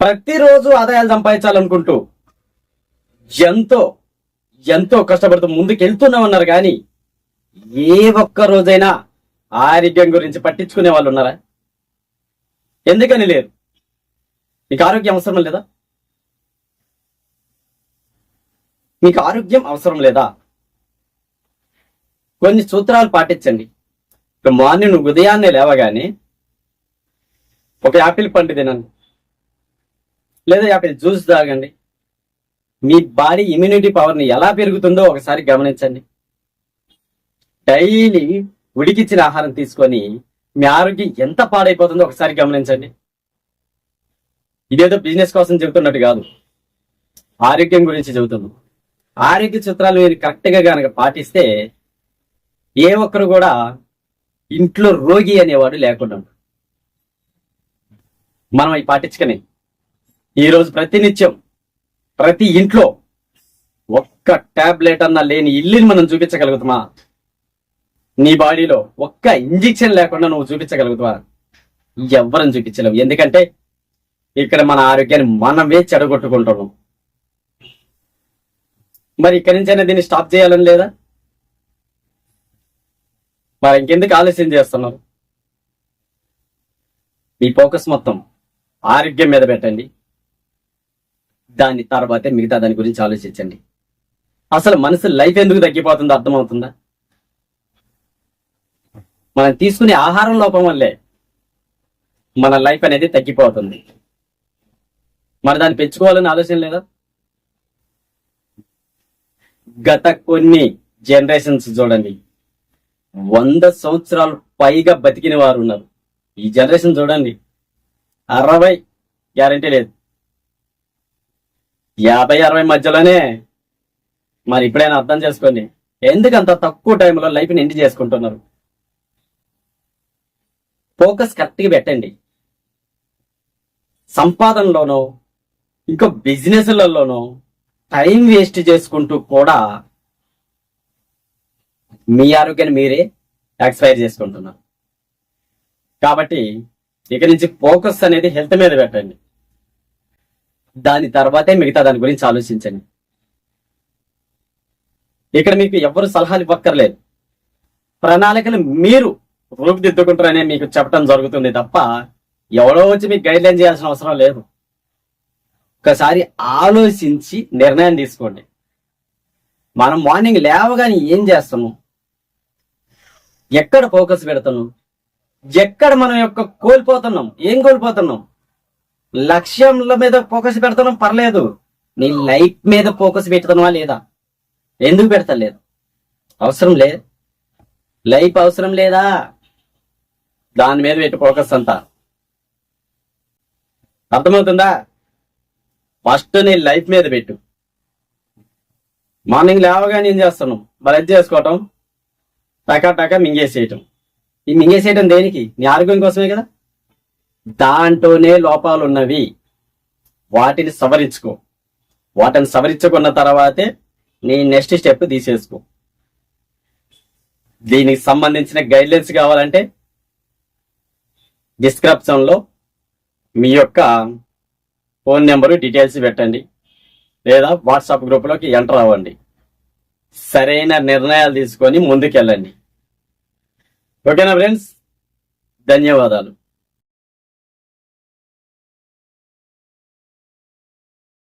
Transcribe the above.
ప్రతిరోజు ఆదాయాలు సంపాదించాలనుకుంటూ ఎంతో ఎంతో కష్టపడుతూ ముందుకెళ్తూనే ఉన్నారు కానీ ఏ ఒక్క రోజైనా ఆరోగ్యం గురించి పట్టించుకునే వాళ్ళు ఉన్నారా? ఎందుకని లేదు? మీకు ఆరోగ్యం అవసరం లేదా? మీకు ఆరోగ్యం అవసరం లేదా? కొన్ని సూత్రాలు పాటించండి. ఇప్పుడు మార్నింగ్ ఉదయాన్నే లేవగానే ఒక యాపిల్ పండు తినండి. లేదా యాపిల్ జ్యూస్ తాగండి. మీ బాడీ ఇమ్యూనిటీ పవర్ని ఎలా పెరుగుతుందో ఒకసారి గమనించండి. డైలీ ఉడికిచ్చిన ఆహారం తీసుకొని మీ ఆరోగ్యం ఎంత పాడైపోతుందో ఒకసారి గమనించండి. ఇదేదో బిజినెస్ కోసం చెబుతున్నట్టు కాదు. ఆరోగ్యం గురించి చెబుతుంది ఆరోగ్య చిత్రాలు మీరు కరెక్ట్గా కనుక పాటిస్తే ఏ ఒక్కరు కూడా ఇంట్లో రోగి అనేవాడు లేకుండా మనం అవి పాటించుకనే. ఈరోజు ప్రతినిత్యం ప్రతి ఇంట్లో ఒక్క టాబ్లెట్ అన్న లేని ఇల్లుని మనం చూపించగలుగుతామా? నీ బాడీలో ఒక్క ఇంజెక్షన్ లేకుండా నువ్వు చూపించగలుగుతావా? ఎవ్వరం చూపించలేవు. ఎందుకంటే ఇక్కడ మన ఆరోగ్యాన్ని మనమే చెడగొట్టుకుంటున్నాం. మరి ఇక్కడి నుంచైనా దీన్ని స్టాప్ చేయాలని లేదా? మరి ఇంకెందుకు ఆలస్యం చేస్తున్నారు? మీ ఫోకస్ మొత్తం ఆరోగ్యం మీద పెట్టండి. దాని తర్వాతే మిగతా దాని గురించి ఆలోచించండి. అసలు మనసు లైఫ్ ఎందుకు తగ్గిపోతుందో అర్థమవుతుందా? మనం తీసుకునే ఆహారం లోపం వల్లే మన లైఫ్ అనేది తగ్గిపోతుంది. మరి దాన్ని పెంచుకోవాలని ఆలోచన లేదా? గత కొన్ని జనరేషన్స్ చూడండి. వంద సంవత్సరాలు పైగా బతికిన వారు ఉన్నారు. ఈ జనరేషన్ చూడండి. అరవై గ్యారంటీ లేదు. యాభై అరవై మధ్యలోనే మరి ఇప్పుడైనా అర్థం చేసుకోండి. ఎందుకు అంత తక్కువ టైంలో లైఫ్ని ఎండి చేసుకుంటున్నారు? ఫోకస్ కరెక్ట్గా పెట్టండి. సంపాదనలోనో ఇంకా బిజినెస్లలోనో టైం వేస్ట్ చేసుకుంటూ కూడా మీ ఆరోగ్యాన్ని మీరే ఎక్స్పైర్ చేసుకుంటున్నారు. కాబట్టి ఇక నుంచి ఫోకస్ అనేది హెల్త్ మీద పెట్టండి. దాని తర్వాతే మిగతా దాని గురించి ఆలోచించండి. ఇక్కడ మీకు ఎవరు సలహాలు ఇవ్వక్కర్లేదు. ప్రణాళికలు మీరు రూపుదిద్దుకుంటారనే మీకు చెప్పడం జరుగుతుంది తప్ప ఎవరో వచ్చి మీకు గైడ్ లైన్ చేయాల్సిన అవసరం లేదు. ఒకసారి ఆలోచించి నిర్ణయం తీసుకోండి. మనం మార్నింగ్ లేవగానే ఏం చేస్తాము? ఎక్కడ ఫోకస్ పెడుతున్నాం? ఎక్కడ మనం యొక్క కోల్పోతున్నాం? ఏం కోల్పోతున్నాం? లక్ష్యంల మీద ఫోకస్ పెడతాను పర్లేదు. నీ లైఫ్ మీద ఫోకస్ పెడతానువా లేదా? ఎందుకు పెడతలేదు? అవసరం లేదు. లైఫ్ అవసరం లేదా? దాని మీద పెట్టి ఫోకస్ అంతా. అర్థమవుతుందా? ఫస్ట్ నీ లైఫ్ మీద పెట్టు. మార్నింగ్ లేవగానే ఏం చేస్తున్నాం బ్రష్ చేసుకోవటం టకా టకా మింగేసేయటం. ఈ మింగేసేయటం దేనికి? నీ ఆరోగ్యం కోసమే కదా? దాంట్లోనే లోపాలు ఉన్నవి వాటిని సవరించుకో. వాటిని సవరించుకున్న తర్వాతే నీ నెక్స్ట్ స్టెప్ తీసేసుకో. దీనికి సంబంధించిన గైడ్లైన్స్ కావాలంటే డిస్క్రిప్షన్లో మీ యొక్క ఫోన్ నెంబరు డీటెయిల్స్ పెట్టండి. లేదా వాట్సాప్ గ్రూప్లోకి ఎంటర్ అవ్వండి. సరైన నిర్ణయాలు తీసుకొని ముందుకెళ్ళండి. ఓకేనా ఫ్రెండ్స్? ధన్యవాదాలు.